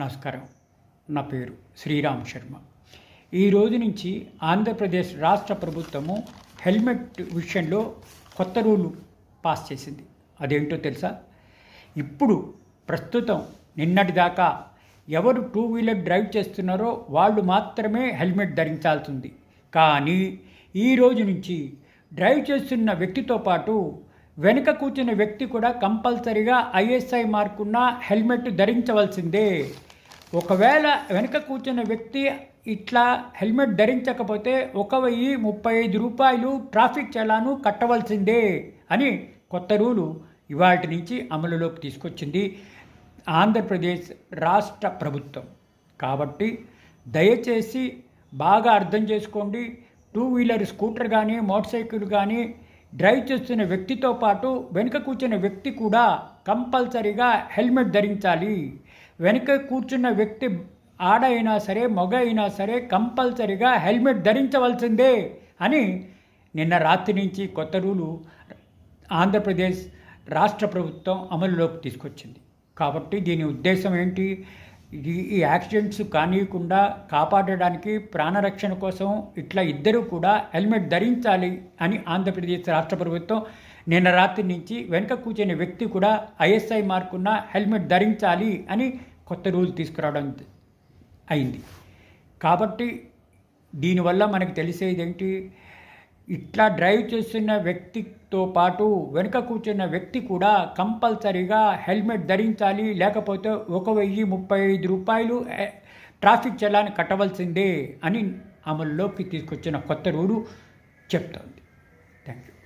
నమస్కారం. నా పేరు శ్రీరామ్ శర్మ. ఈ రోజు నుంచి ఆంధ్రప్రదేశ్ రాష్ట్ర ప్రభుత్వము హెల్మెట్ విషయంలో కొత్త రూలు పాస్ చేసింది. అదేంటో తెలుసా? ఇప్పుడు ప్రస్తుతం నిన్నటిదాకా ఎవరు టూ వీలర్ డ్రైవ్ చేస్తున్నారో వాళ్ళు మాత్రమే హెల్మెట్ ధరించాల్సింది కానీ ఈ రోజు నుంచి డ్రైవ్ చేస్తున్న వ్యక్తితో పాటు వెనుక కూర్చున్న వ్యక్తి కూడా కంపల్సరిగా ఐఎస్ఐ మార్కున్న హెల్మెట్ ధరించవలసిందే. ఒకవేళ వెనుక కూర్చున్న వ్యక్తి ఇట్లా హెల్మెట్ ధరించకపోతే ఒక వెయ్యి ముప్పై ఐదు రూపాయలు ట్రాఫిక్ చలాను కట్టవలసిందే అని కొత్త రూలు ఇవాటి నుంచి అమలులోకి తీసుకొచ్చింది ఆంధ్రప్రదేశ్ రాష్ట్ర ప్రభుత్వం. కాబట్టి దయచేసి బాగా అర్థం చేసుకోండి. టూ వీలర్ స్కూటర్ కానీ మోటార్ సైకిల్ కానీ డ్రైవ్ చేస్తున్న వ్యక్తితో పాటు వెనుక కూర్చున్న వ్యక్తి కూడా కంపల్సరీగా హెల్మెట్ ధరించాలి. వెనుక కూర్చున్న వ్యక్తి ఆడ అయినా సరే మగ అయినా సరే కంపల్సరీగా హెల్మెట్ ధరించవలసిందే అని నిన్న రాత్రి నుంచి కొత్త రూలు ఆంధ్రప్రదేశ్ రాష్ట్ర ప్రభుత్వం అమలులోకి తీసుకొచ్చింది. కాబట్టి దీని ఉద్దేశం ఏంటి? ఈ యాక్సిడెంట్స్ కానియకుండా కాపాడడానికి ప్రాణరక్షణ కోసం ఇట్లా ఇద్దరూ కూడా హెల్మెట్ ధరించాలి అని ఆంధ్రప్రదేశ్ రాష్ట్ర ప్రభుత్వం నిన్న రాత్రి నుంచి వెనుక కూర్చొని వ్యక్తి కూడా ఐఎస్ఐ మార్కున్న హెల్మెట్ ధరించాలి అని కొత్త రూల్ తీసుకురావడం అయింది. కాబట్టి దీనివల్ల మనకు తెలిసేది ఏంటి? ఇట్లా డ్రైవ్ చేస్తున్న వ్యక్తితో పాటు వెనుక కూర్చున్న వ్యక్తి కూడా కంపల్సరీగా హెల్మెట్ ధరించాలి లేకపోతే ఒక వెయ్యి ముప్పై ఐదు రూపాయలు ట్రాఫిక్ చలాన్ని కట్టవలసిందే అని అమల్లోకి తీసుకొచ్చిన కొత్త రూలు చెప్తోంది. Thank you